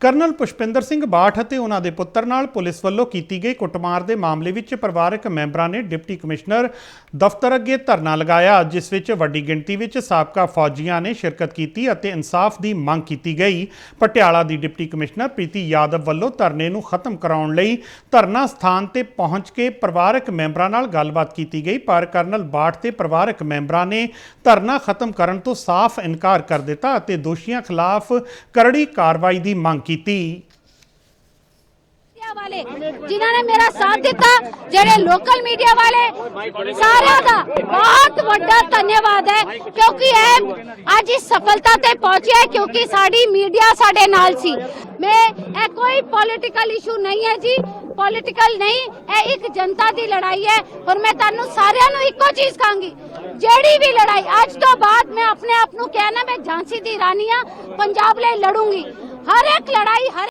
Colonel Pushpinder Singh Bath ਅਤੇ ਉਹਨਾਂ ਦੇ ਪੁੱਤਰ ਨਾਲ ਪੁਲਿਸ ਵੱਲੋਂ ਕੀਤੀ ਗਈ ਕੁੱਟਮਾਰ ਦੇ ਮਾਮਲੇ ਵਿੱਚ ਪਰਿਵਾਰਕ ਮੈਂਬਰਾਂ ਨੇ ਡਿਪਟੀ ਕਮਿਸ਼ਨਰ ਦਫ਼ਤਰ ਅੱਗੇ ਧਰਨਾ ਲਗਾਇਆ, ਜਿਸ ਵਿੱਚ ਵੱਡੀ ਗਿਣਤੀ ਵਿੱਚ ਸਾਬਕਾ ਫੌਜੀਆਂ ਨੇ ਸ਼ਿਰਕਤ ਕੀਤੀ ਅਤੇ ਇਨਸਾਫ ਦੀ ਮੰਗ ਕੀਤੀ ਗਈ। ਪਟਿਆਲਾ ਦੀ ਡਿਪਟੀ ਕਮਿਸ਼ਨਰ ਪ੍ਰੀਤੀ ਯਾਦਵ ਵੱਲੋਂ ਧਰਨੇ ਨੂੰ ਖਤਮ ਕਰਾਉਣ ਲਈ ਧਰਨਾ ਸਥਾਨ ਤੇ ਪਹੁੰਚ ਕੇ ਪਰਿਵਾਰਕ ਮੈਂਬਰਾਂ ਨਾਲ ਗੱਲਬਾਤ ਕੀਤੀ ਗਈ, ਪਰ ਕਰਨਲ ਬਾਠ ਤੇ ਪਰਿਵਾਰਕ ਮੈਂਬਰਾਂ ਨੇ ਧਰਨਾ ਖਤਮ ਕਰਨ ਤੋਂ ਸਾਫ਼ ਇਨਕਾਰ ਕਰ ਦਿੱਤਾ ਅਤੇ ਦੋਸ਼ੀਆਂ ਖਿਲਾਫ ਕਰੜੀ ਕਾਰਵਾਈ ਦੀ ਮੰਗ ਕੀਤੀ। ਮੀਡੀਆ ਵਾਲੇ, ਜਿਨ੍ਹਾਂ ਨੇ ਮੇਰਾ ਸਾਥ ਦਿੱਤਾ, ਜਿਹੜੇ ਲੋਕਲ ਮੀਡੀਆ ਵਾਲੇ, ਸਾਰਿਆਂ ਦਾ ਬਹੁਤ ਵੱਡਾ ਧੰਨਵਾਦ ਹੈ, ਕਿਉਂਕਿ ਇਹ ਅੱਜ ਇਸ ਸਫਲਤਾ ਤੇ ਪਹੁੰਚਿਆ ਕਿਉਂਕਿ ਸਾਡੀ ਮੀਡੀਆ ਸਾਡੇ ਨਾਲ ਸੀ। ਮੈਂ, ਇਹ ਕੋਈ ਪੋਲਿਟੀਕਲ ਇਸ਼ੂ ਨਹੀਂ ਹੈ ਜੀ ਪੋਲਿਟੀਕਲ ਨਹੀਂ, ਇਹ ਇੱਕ ਜਨਤਾ ਦੀ ਲੜਾਈ ਹੈ। ਔਰ ਮੈਂ ਤੁਹਾਨੂੰ ਸਾਰਿਆਂ ਨੂੰ ਇੱਕੋ ਚੀਜ਼ ਕਹਾਂਗੀ, ਜਿਹੜੀ ਵੀ ਲੜਾਈ, ਅੱਜ ਤੋਂ ਬਾਅਦ ਮੈਂ ਆਪਣੇ ਆਪ ਨੂੰ ਕਹਿਣਾ ਮੈਂ ਝਾਂਸੀ ਦੀ ਰਾਣੀ ਆ ਪੰਜਾਬ ਲਈ ਲੜੂੰਗੀ। ਹਰ ਇੱਕ ਲੜਾਈ ਹਰ